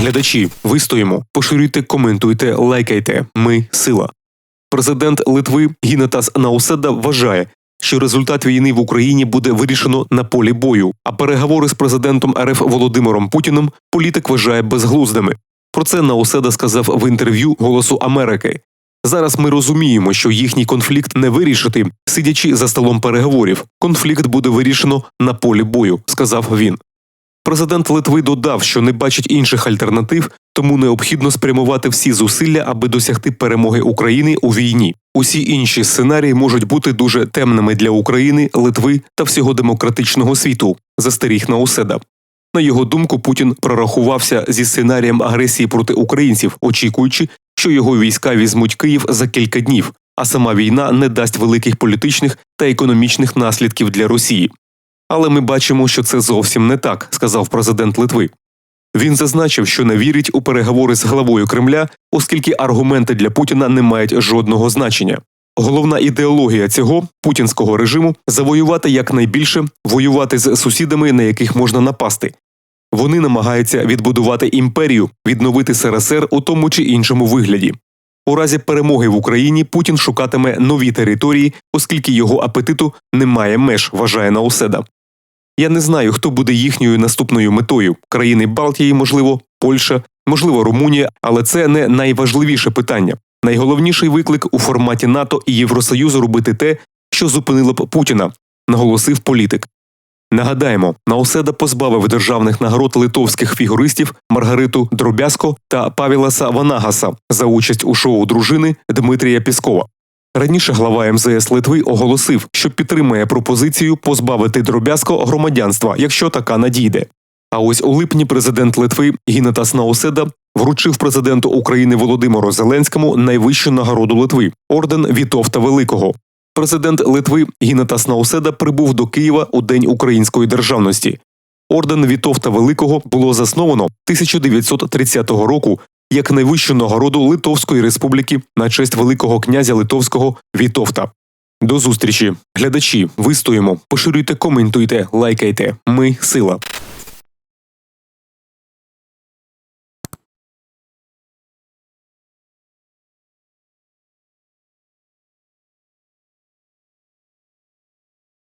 Глядачі, вистоїмо, поширюйте, коментуйте, лайкайте. Ми сила. Президент Литви Гінетас Науседа вважає, що результат війни в Україні буде вирішено на полі бою. А переговори з президентом РФ Володимиром Путіним політик вважає безглуздими. Про це Науседа сказав в інтерв'ю Голосу Америки. Зараз ми розуміємо, що їхній конфлікт не вирішити, сидячи за столом переговорів. Конфлікт буде вирішено на полі бою, сказав він. Президент Литви додав, що не бачить інших альтернатив, тому необхідно спрямувати всі зусилля, аби досягти перемоги України у війні. Усі інші сценарії можуть бути дуже темними для України, Литви та всього демократичного світу. Застеріг Науседа. На його думку, Путін прорахувався зі сценарієм агресії проти українців, очікуючи, що його війська візьмуть Київ за кілька днів, а сама війна не дасть великих політичних та економічних наслідків для Росії. Але ми бачимо, що це зовсім не так, сказав президент Литви. Він зазначив, що не вірить у переговори з главою Кремля, оскільки аргументи для Путіна не мають жодного значення. Головна ідеологія цього путінського режиму завоювати якнайбільше, воювати з сусідами, на яких можна напасти. Вони намагаються відбудувати імперію, відновити СРСР у тому чи іншому вигляді. У разі перемоги в Україні Путін шукатиме нові території, оскільки його апетиту немає меж, вважає Науседа. Я не знаю, хто буде їхньою наступною метою країни Балтії, можливо, Польща, можливо, Румунія, але це не найважливіше питання. Найголовніший виклик у форматі НАТО і Євросоюзу робити те, що зупинило б Путіна, наголосив політик. Нагадаємо, Науседа позбавив державних нагород литовських фігуристів Маргариту Дробязко та Павіласа Ванагаса за участь у шоу дружини Дмитрія Піскова. Раніше глава МЗС Литви оголосив, що підтримує пропозицію позбавити Дробязко громадянства, якщо така надійде. А ось у липні президент Литви Гінетас Науседа вручив президенту України Володимиру Зеленському найвищу нагороду Литви орден Вітовта Великого. Президент Литви Гінетас Науседа прибув до Києва у День української державності. Орден Вітовта Великого було засновано 1930 року як найвищу нагороду Литовської республіки на честь Великого князя Литовського Вітовта. До зустрічі, глядачі. Вистоїмо, поширюйте, коментуйте, лайкайте. Ми сила.